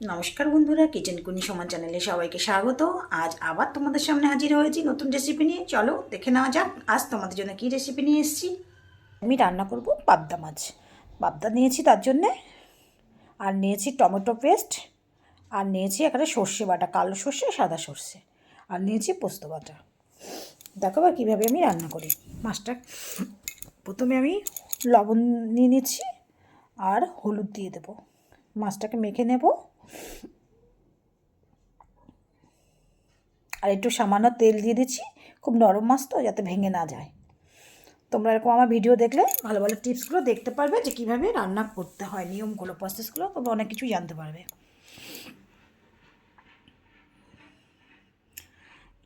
নমস্কার বন্ধুরা কিচেন কুনি সমান চ্যানেলে সবাইকে স্বাগত। আজ আবার তোমাদের সামনে হাজির হয়েছি নতুন রেসিপি নিয়ে। চলো দেখে নেওয়া যাক, আজ তোমাদের জন্য কী রেসিপি নিয়ে এসেছি। আমি রান্না করব পাবদা মাছ। পাবদা নিয়েছি তার জন্যে, আর নিয়েছি টমেটো পেস্ট, আর নিয়েছি এখানে সর্ষে বাটা, কালো সর্ষে, সাদা সর্ষে, আর নিয়েছি পোস্ত বাটা। দেখো বা কীভাবে আমি রান্না করি। মাছটা প্রথমে আমি লবণ নিয়ে নিচ্ছি, আর হলুদ দিয়ে দেবো। মাছটাকে মেখে নেব। আর একটু সামান্য তেল দিয়ে দিচ্ছি, খুব নরম মাছ তো, যাতে ভেঙে না যায়। তোমরা এরকম আমার ভিডিও দেখলে ভালো ভালো টিপসগুলো দেখতে পারবে যে কীভাবে রান্না করতে হয়, নিয়মগুলো প্রসেসগুলো তোমরা অনেক কিছু জানতে পারবে।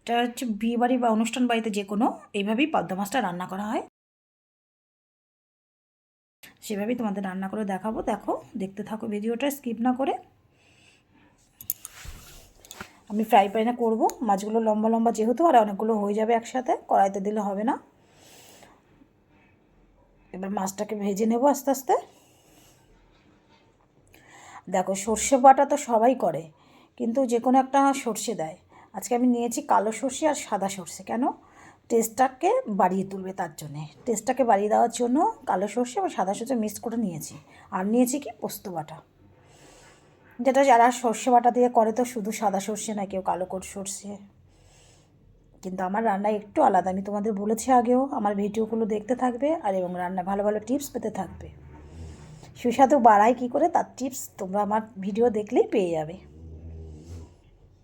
এটা হচ্ছে বিয়ে বাড়ি বা অনুষ্ঠান বাড়িতে যে কোনো, এইভাবেই পাবদা মাছটা রান্না করা হয়। সেভাবেই তোমাদের রান্না করে দেখাবো। দেখো, দেখতে থাকো ভিডিওটা স্কিপ না করে। আমি ফ্রাই প্যানে করব। মাছগুলো লম্বা লম্বা যেহেতু, আর অনেকগুলো হয়ে যাবে একসাথে, কড়াইতে দিলে হবে না। এবার মাছটাকে ভেজে নেব আস্তে আস্তে। দেখো, সর্ষে বাটা তো সবাই করে, কিন্তু যে কোনো একটা সর্ষে দেয়। আজকে আমি নিয়েছি কালো সর্ষে আর সাদা সর্ষে, কেন? টেস্টটাকে বাড়িয়ে তুলবে তার জন্যে। টেস্টটাকে বাড়িয়ে দেওয়ার জন্য কালো সর্ষে এবং সাদা সর্ষে মিক্স করে নিয়েছি। আর নিয়েছি কি পোস্ত বাটা। যেটা যারা সর্ষে বাটা দিয়ে করে তো শুধু সাদা সর্ষে না কেউ কালো কোট সর্ষে। কিন্তু আমার রান্না একটু আলাদা, আমি তোমাদের বলেছি আগেও, আমার ভিডিওগুলো দেখতে থাকবে আর এবং রান্না ভালো ভালো টিপস পেতে থাকবে। সুস্বাদু বাড়ায় কী করে, তার টিপস তোমরা আমার ভিডিও দেখলেই পেয়ে যাবে।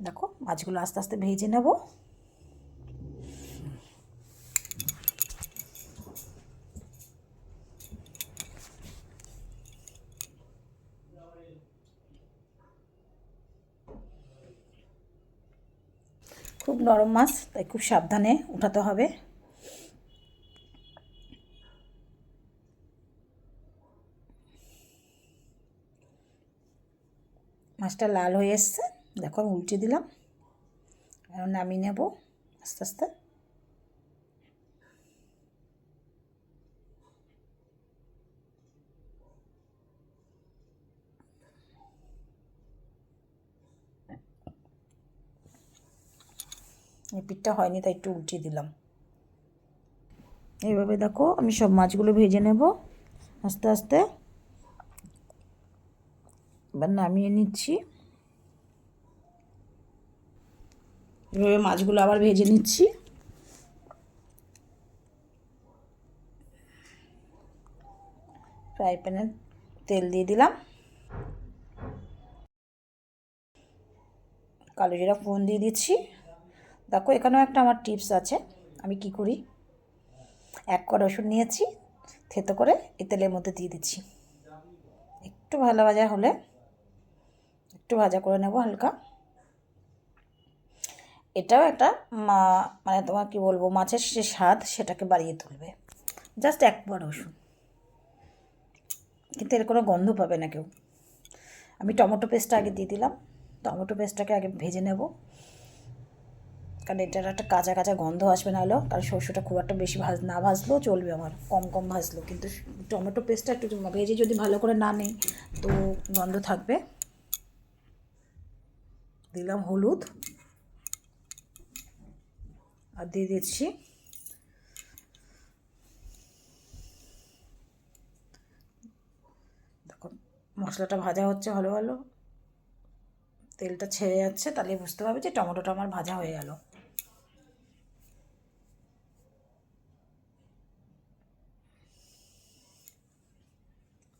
দেখো, মাছগুলো আস্তে আস্তে ভেজে নেব। খুব নরম মাছ, তাই খুব সাবধানে উঠাতে হবে। মাছটা লাল হয়ে এসছে, দেখো আমি উল্টে দিলাম। এখন নামিয়ে নেব আস্তে আস্তে। পিঠটা হয়নি, তাই একটু উল্টিয়ে দিলাম। এইভাবে দেখো, আমি সব মাছগুলো ভেজে নেব। আস্তে আস্তে এবার নামিয়ে নিচ্ছি। এভাবে মাছগুলো আবার ভেজে নিচ্ছি। ফ্রাই প্যানে তেল দিয়ে দিলাম। কালো জিরা ফোন দিয়ে দিচ্ছি। দেখো, এখানেও একটা আমার টিপস আছে। আমি কি করি? এক কড়া রসুন নিয়েছি, থেতো করে এই তেলের মধ্যে দিয়ে দিচ্ছি। একটু ভালো ভাজা হলে, একটু ভাজা করে নেব হালকা। এটাও একটা মানে তোমার কি বলব, মাছের যে স্বাদ সেটাকে বাড়িয়ে তুলবে। জাস্ট এক কোয়া রসুন। কিন্তু এর কোনো গন্ধ পাবে না কেউ। আমি টমেটো পেস্টটা আগে দিয়ে দিলাম। টমেটো পেস্টটাকে আগে ভেজে নেব। কারণ এটার একটা কাঁচা কাঁচা গন্ধ আসবে না হলেও, কারণ সরষেটা খুব একটা বেশি ভাজ না ভাজলেও চলবে আমার, কম কম ভাজলেও। কিন্তু টমেটো পেস্টটা একটু ভেজে যদি ভালো করে না নেই, তো গন্ধ থাকবে। দিলাম হলুদ। আর দিয়ে দিচ্ছি মশলাটা ভাজা হচ্ছে ভালো ভালো। তেলটা ছেড়ে যাচ্ছে, তাহলে বুঝতে পারবে যে টমেটোটা আমার ভাজা হয়ে গেল।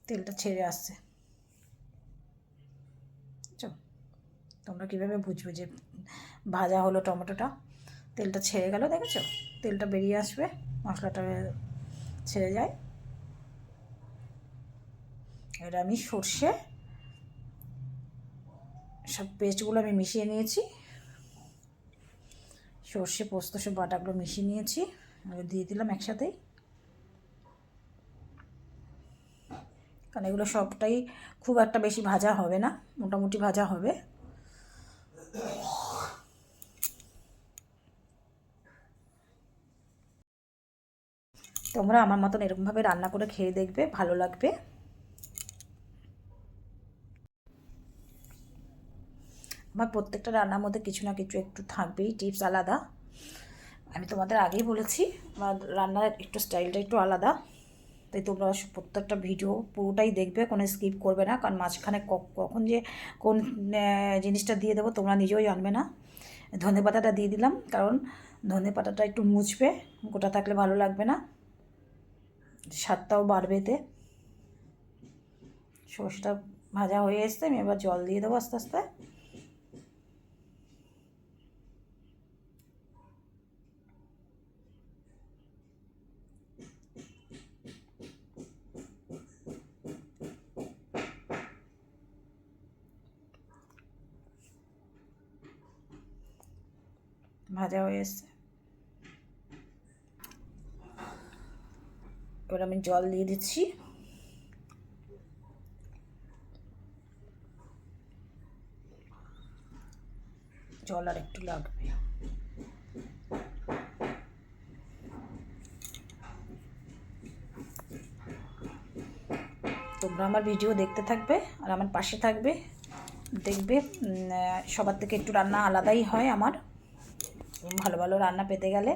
তেলটা ছেড়ে আসছে। তোমরা কীভাবে বুঝবে যে ভাজা হলো টমেটোটা? তেলটা ছেড়ে গেল, দেখেছ? তেলটা বেরিয়ে আসবে, মশলাটা ছেড়ে যায়। এটা আমি সর্ষে, সব পেস্টগুলো আমি মিশিয়ে নিয়েছি। সর্ষে, পোস্ত, সব বাটাগুলো মিশিয়ে নিয়েছি। দিয়ে দিলাম একসাথেই। কারণ এগুলো সবটাই খুব একটা বেশি ভাজা হবে না, মোটামুটি ভাজা হবে। তোমরা আমার মতন এরকমভাবে রান্না করে খেয়ে দেখবে, ভালো লাগবে। আমার প্রত্যেকটা রান্নার মধ্যে কিছু না কিছু একটু থাকবেই, টিপস আলাদা। আমি তোমাদের আগেই বলেছি, আমার রান্নার একটু স্টাইলটা একটু আলাদা। তাই তোমরা প্রত্যেকটা ভিডিও পুরোটাই দেখবে, কোনো স্কিপ করবে না। কারণ মাঝখানে কখন যে কোন জিনিসটা দিয়ে দেবো তোমরা নিজেও জানবে না। ধনে পাতাটা দিয়ে দিলাম, কারণ ধনে পাতাটা একটু মুছবে, গোটা থাকলে ভালো লাগবে না। স্বাদটাও বাড়বে এতে। সর্ষেটা ভাজা হয়ে এসছে, আমি এবার জল দিয়ে দেবো আস্তে আস্তে। ভাজা হয়ে এসছে। এবার আমি জল দিয়ে দিচ্ছি। জল আর একটু লাগবে। তোমরা আমার ভিডিও দেখতে থাকবে আর আমার পাশে থাকবে। দেখবে সবার থেকে একটু রান্না আলাদাই হয় আমার। ভালো ভালো রান্না পেতে গেলে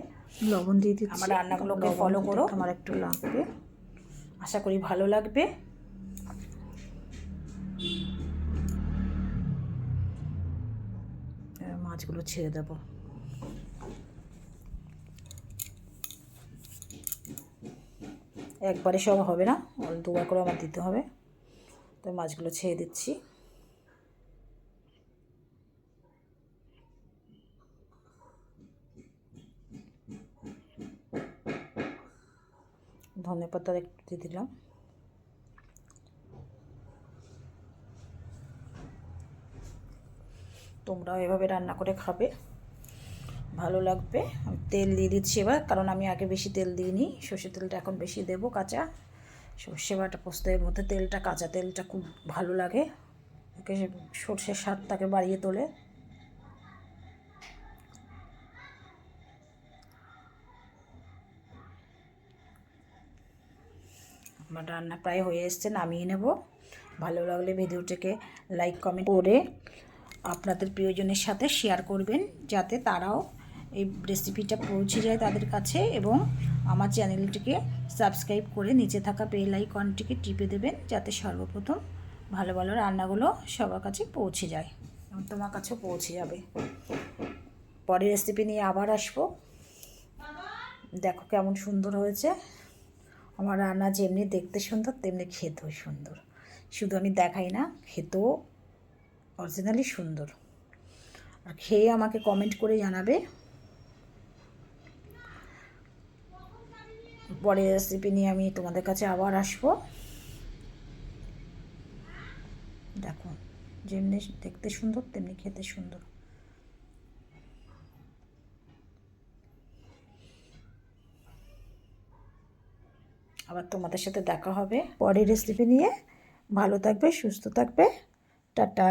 লবণ দিয়ে দিচ্ছি। আমার রান্নাগুলোকে ফলো করো। আমার একটু লাগবে। আশা করি ভালো লাগবে। মাছগুলো ছেড়ে দেবো। একবারে সব হবে না দুবার করে আমার দিতে হবে। তো মাছগুলো ছেড়ে দিচ্ছি। ধনে পাতা একটু দিয়ে দিলাম। তোমরাও এভাবে রান্না করে খাবে। ভালো লাগবে। তেল দিয়ে দিচ্ছি এবার, কারণ আমি আগে বেশি তেল দিইনি। সর্ষে তেলটা এখন বেশি দেবো কাঁচা। সর্ষে বাটা পোস্তের মধ্যে তেলটা, কাঁচা তেলটা খুব ভালো লাগে। সর্ষের স্বাদটাকে বাড়িয়ে তোলে। রান্না প্রায় হয়ে এসছে, নামিয়ে নেব। ভালো লাগলে ভিডিওটাকে লাইক, কমেন্ট করে আপনাদের প্রিয়জনের সাথে শেয়ার করবেন, যাতে তারাও এই রেসিপিটা পৌঁছে যায় তাদের কাছে এবং আমার চ্যানেলটিকে সাবস্ক্রাইব করে নিচে থাকা বেল আইকনটিকে টিপে দেবেন, যাতে সর্বপ্রথম ভালো ভালো রান্নাগুলো সবার কাছে পৌঁছে যায় এবং তোমার কাছেও পৌঁছে যাবে। পরের রেসিপি নিয়ে আবার আসব। দেখো কেমন সুন্দর হয়েছে। আমার রান্না যেমনি দেখতে সুন্দর, তেমনি খেতেও সুন্দর। শুধু আমি দেখাই না, খেতেও অরিজিনালি সুন্দর। আর খেয়ে আমাকে কমেন্ট করে জানাবে। পরের রেসিপি নিয়ে আমি তোমাদের কাছে আবার আসব। দেখো, যেমনি দেখতে সুন্দর, তেমনি খেতে সুন্দর। আবার তোমাদের সাথে দেখা হবে। পরের রেসিপি নিয়ে। ভালো থাকবে সুস্থ থাকবে। টাটা।